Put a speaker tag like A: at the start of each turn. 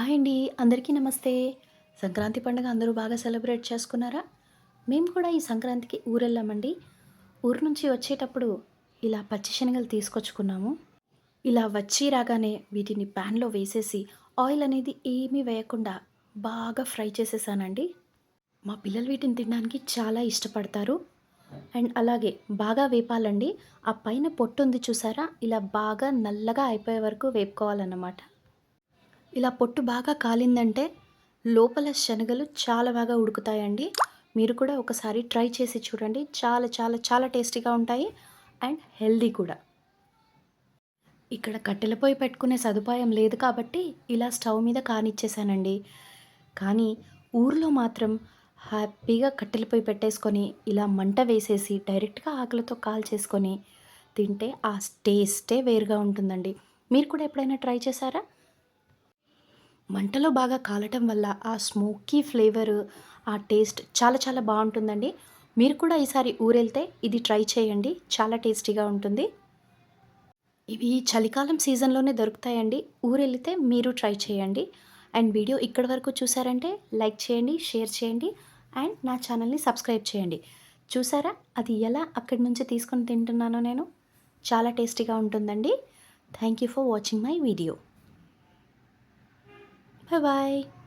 A: Hi అండి. అందరికీ నమస్తే. సంక్రాంతి పండుగ అందరూ బాగా సెలబ్రేట్ చేసుకున్నారా? మేము కూడా ఈ సంక్రాంతికి ఊరెళ్ళామండి. ఊరు నుంచి వచ్చేటప్పుడు ఇలా పచ్చి శనగలు తీసుకొచ్చుకున్నాము. ఇలా వచ్చి రాగానే వీటిని ప్యాన్లో వేసేసి ఆయిల్ అనేది ఏమీ వేయకుండా బాగా ఫ్రై చేసేసానండి. మా పిల్లలు వీటిని తినడానికి చాలా ఇష్టపడతారు. అండ్ అలాగే బాగా వేపాలండి. ఆ పైన పొట్టు ఉంది చూసారా? ఇలా బాగా నల్లగా అయిపోయే వరకు వేపుకోవాలన్నమాట. ఇలా పొట్టు బాగా కాలిందంటే లోపల శనగలు చాలా బాగా ఉడుకుతాయండి. మీరు కూడా ఒకసారి ట్రై చేసి చూడండి. చాలా చాలా చాలా టేస్టీగా ఉంటాయి అండ్ హెల్దీ కూడా. ఇక్కడ కట్టెల పొయ్యి పెట్టుకునే సదుపాయం లేదు కాబట్టి ఇలా స్టవ్ మీద కానిచ్చేసానండి. కానీ ఊర్లో మాత్రం హ్యాపీగా కట్టెల పొయ్యి పెట్టేసుకొని ఇలా మంట వేసేసి డైరెక్ట్గా ఆకులతో కాల్ చేసుకొని తింటే ఆ టేస్టే వేరుగా ఉంటుందండి. మీరు కూడా ఎప్పుడైనా ట్రై చేశారా? మంటలో బాగా కాలటం వల్ల ఆ స్మోకీ ఫ్లేవర్ ఆ టేస్ట్ చాలా చాలా బాగుంటుందండి. మీరు కూడా ఈసారి ఊరెళ్తే ఇది ట్రై చేయండి. చాలా టేస్టీగా ఉంటుంది. ఇవి చలికాలం సీజన్లోనే దొరుకుతాయండి. ఊరెళ్తే మీరు ట్రై చేయండి. అండ్ వీడియో ఇక్కడి వరకు చూసారంటే లైక్ చేయండి షేర్ చేయండి అండ్ నా ఛానల్ని సబ్స్క్రైబ్ చేయండి. చూసారా? అది ఎలా అక్కడి నుంచి తీసుకొని తింటున్నానో నేను. చాలా టేస్టీగా ఉంటుందండి. Thank you for watching my video. Bye bye.